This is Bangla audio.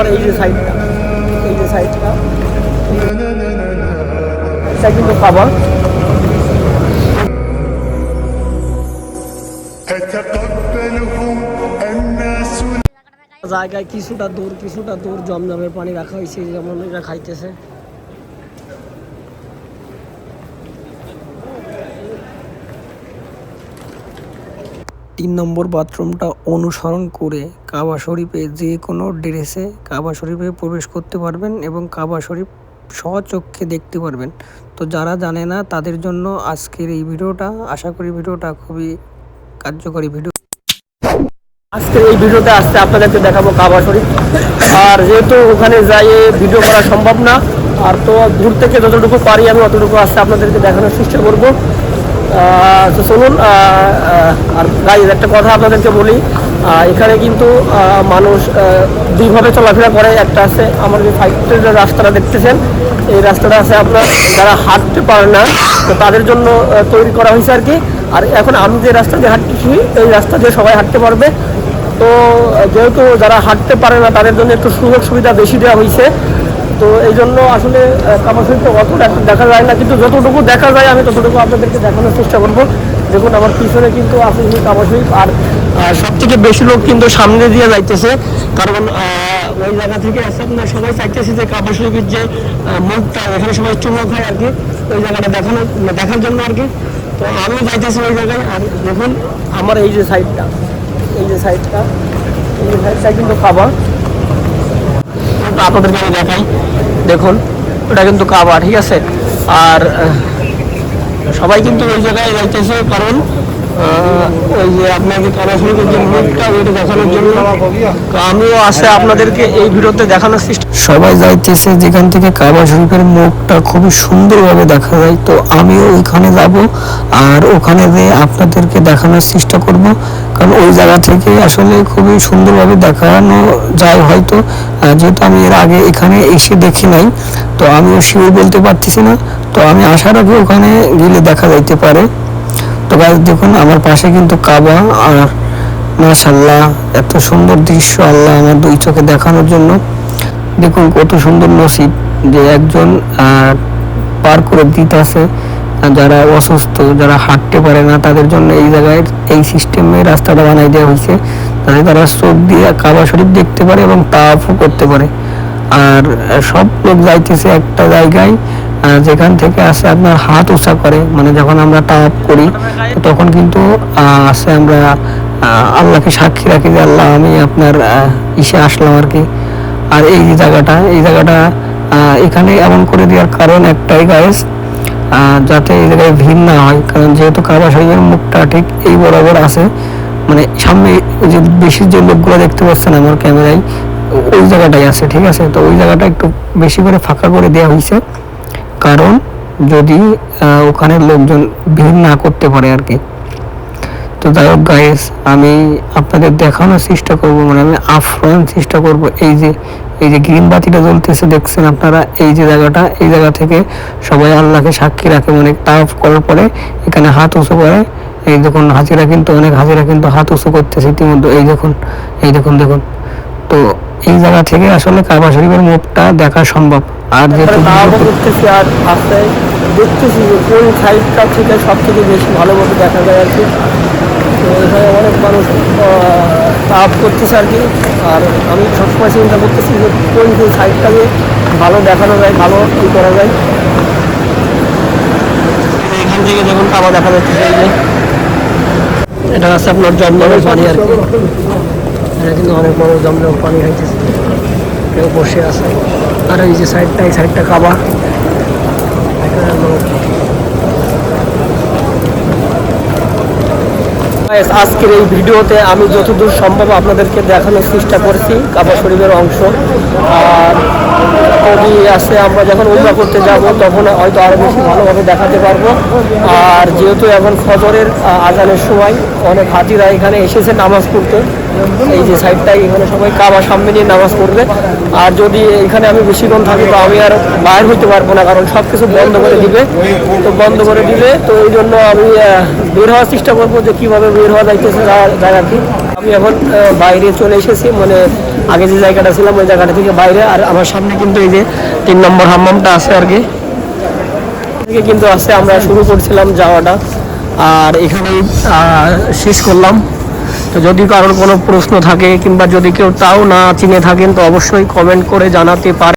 আমার এই যে সাইডটা এই যে সাইডটা এটা কিন্তু জায়গায় কিছুটা দূর কিছুটা দূর জমজমের পানি রাখা হয়েছে, যেমন এরা খাইতেছে। তিন নম্বর বাথরুমটা অনুসরণ করে কাবা শরীফে যে কোনো ড্রেসে কাবা শরীফে প্রবেশ করতে পারবেন এবং কাবা শরীফ স্বচক্ষে দেখতে পারবেন। তো যারা জানে না তাদের জন্য আজকের এই ভিডিওটা, আশা করি ভিডিওটা খুবই কার্যকরী ভিডিও। আজকের এই ভিডিওতে আসতে আপনাদেরকে দেখাবো কাবা শরীফ। আর যেহেতু ওখানে যাই ভিডিও করা সম্ভব না, আর তো দূর থেকে যতটুকু পারি আমি অতটুকু আসতে আপনাদেরকে দেখানোর চেষ্টা করব। তো চলুন আর গাইজ একটা কথা আপনাদেরকে বলি। এখানে কিন্তু মানুষ দুইভাবে চলাফেরা করে। একটা আছে আমার যে যে রাস্তাটা দেখতেছেন। এই রাস্তাটা আছে আপনার, যারা হাঁটতে পারে না, তো তাদের জন্য তৈরি করা হয়েছে আর কি। আর এখন আমি যে রাস্তা দিয়ে হাঁটতেছি এই রাস্তা দিয়ে সবাই হাঁটতে পারবে। তো যেহেতু যারা হাঁটতে পারে না, তাদের জন্য একটু সুযোগ সুবিধা বেশি দেওয়া হয়েছে। তো এই জন্য আসলে কাবা শরীফটা অতটা দেখা যায় না, কিন্তু যতটুকু দেখা যায়, আমি ততটুকু আপনাদেরকে দেখানোর চেষ্টা করব। দেখুন, আমার পিছনে কিন্তু আছে কাবা শরীফ আর সব থেকে বেশি লোক কিন্তু সামনে দিয়ে যাইতেছে। কারণ ওই জায়গা থেকে আছে আপনার সবাই চাইতেছে যে শরীফের যে মুখটা, ওখানে সবাই চুমক হয় আর কি, ওই জায়গাটা দেখানো দেখার জন্য আর কি। তো আমি যাইতেছি ওই জায়গায়, আর দেখুন, আমার এই যে সাইডটা এই যে সাইডটা এই যে সাইডটা কিন্তু খাবার আপনাদেরকে আমি দেখাই। দেখুন, ওটা কিন্তু কাবা, ঠিক আছে? আর সবাই কিন্তু ওই জায়গায় যাইতেছে, কারণ আমিও আসে আপনাদেরকে এই ভিডিওতে দেখানোর সবাই যাইতেছে, যেখান থেকে কাবা শরীফের মুখটা খুবই সুন্দরভাবে দেখা যায়, তো আমিও ওইখানে যাব আর ওখানে যেয়ে আপনাদেরকে দেখানোর চেষ্টা করব, কারণ ওই জায়গা থেকে আসলে খুবই সুন্দরভাবে দেখানো যায় হয়তো যেহেতু আমি এর আগে এখানে এসে দেখি নাই, তো আমিও শিওর বলতে পারতেছি না, তো আমি আসার আগে ওখানে গেলে দেখা যাইতে পারে। তো দেখুন, আমার পাশে কিন্তু কাবা আর মাশাল্লাহ এত সুন্দর দৃশ্য আল্লাহ আমার দুই চোখে দেখানোর জন্য। দেখুন, কত সুন্দর নসিব যে একজন পার করে দিতেছে যারা অসুস্থ, যারা হাঁটতে পারে না, তাদের জন্য এই জায়গায় এই সিস্টেমে রাস্তাটা বানাই দেওয়া হয়েছে। তাতে তারা চোখ দিয়ে কাবা শরীফ দেখতে পারে এবং তাফও করতে পারে। আর সব লোক যাইতেছে একটা জায়গায় যেখান থেকে আসে আপনার হাত উঁচা করে মানে যখন আমরা টাপ করি, তখন কিন্তু আসে আমরা আল্লাহকে সাক্ষী রাখি যে আল্লাহ, আমি আপনার ইসে আসলাম আর কি। আর এই যে জায়গাটা, এই জায়গাটা এখানে এমন করে দেওয়ার কারণ একটাই গায়েস যাতে এই জায়গায় ভিড় না হয়। কারণ যেহেতু কাবা শরীফের মুখটা ঠিক এই বরাবর আছে মানে সামনে যে বেশি যে লোকগুলো দেখতে পাচ্ছেন আমার ক্যামেরায়, ওই জায়গাটাই আছে, ঠিক আছে? তো ওই জায়গাটা একটু বেশি করে ফাঁকা করে দেওয়া হয়েছে কারণ যদি ওখানে লোকজন ভিড় না করতে পারে আর কি। তো যাই হোক গাইস আমি আপনাদের দেখানোর চেষ্টা করব মানে আমি আফরান চেষ্টা করব এই যে এই যে গ্রিন বাতিটা জ্বলতেছে, দেখছেন আপনারা? এই যে জায়গাটা, এই জায়গা থেকে সবাই আল্লাহকে সাক্ষী রাখে মানে তাফ করার পরে এখানে হাত উঁচু করে। এই দেখুন, হাজিরা কিন্তু অনেক, হাজিরা কিন্তু হাত উঁচু করতেছে ইতিমধ্যে। এই দেখুন এই দেখুন দেখুন। তো এই জায়গা থেকে আসলে কাবা শরীফের মুখটা দেখা সম্ভব। আর দেখতেছি আর রাস্তায় দেখতেছি যে কোন সাইডটা থেকে সব থেকে বেশি ভালোভাবে দেখা যায় আর কি। তো এখানে অনেক মানুষ তাপ করতেছে আর কি। আর আমি সবসময় চিন্তা করতেছি যে কোন কোন সাইডটাকে ভালো দেখানো যায় ভালো ই করা যায়। এখান থেকে যখন কাবা দেখা যাচ্ছে যে। এটা আছে আপনার জমজমের পানি আর কি। এটা কিন্তু অনেক বড় জমজম পানি খাইতেছে। কেউ বসে আছে। আর এই যে সাইডটা, এই সাইডটা কাবা আজকের এই ভিডিওতে আমি যতদূর সম্ভব আপনাদেরকে দেখানোর চেষ্টা করছি কাবা শরীফের অংশ। আর যদি আসে আমরা যখন উমরা করতে যাব, তখন হয়তো আরও বেশি ভালোভাবে দেখাতে পারব। আর যেহেতু এখন ফজরের আজানের সময় অনেক হাজিরা এখানে এসেছে নামাজ পড়তে। এই যে সাইডটাই, এখানে সবাই কাবা সামনে নিয়ে নামাজ পড়বে। আর যদি এখানে আমি বেশিক্ষণ থাকি, তো আমি আর বাইর হইতে পারব না, কারণ সব কিছু বন্ধ করে দিবে। তো বন্ধ করে দিলে তো এই জন্য আমি বের হওয়ার চেষ্টা করব যে কীভাবে বের হওয়া যাইতেছে যায় আর কি আমি এখন বাইরে চলে এসেছি। মানে আগে যে জায়গাটা ছিলাম, ওই জায়গাটা থেকে বাইরে। আর আমার সামনে কিন্তু এই যে তিন নম্বর হাম্মামটা আছে আর কি। কিন্তু আছে, আমরা শুরু করছিলাম যাওয়াটা। আর এখানেই শেষ করলাম। তো যদি কারোর কোনো প্রশ্ন থাকে কিংবা যদি কেউ তাও না চিনে থাকেন, তো অবশ্যই কমেন্ট করে জানাতে পারে।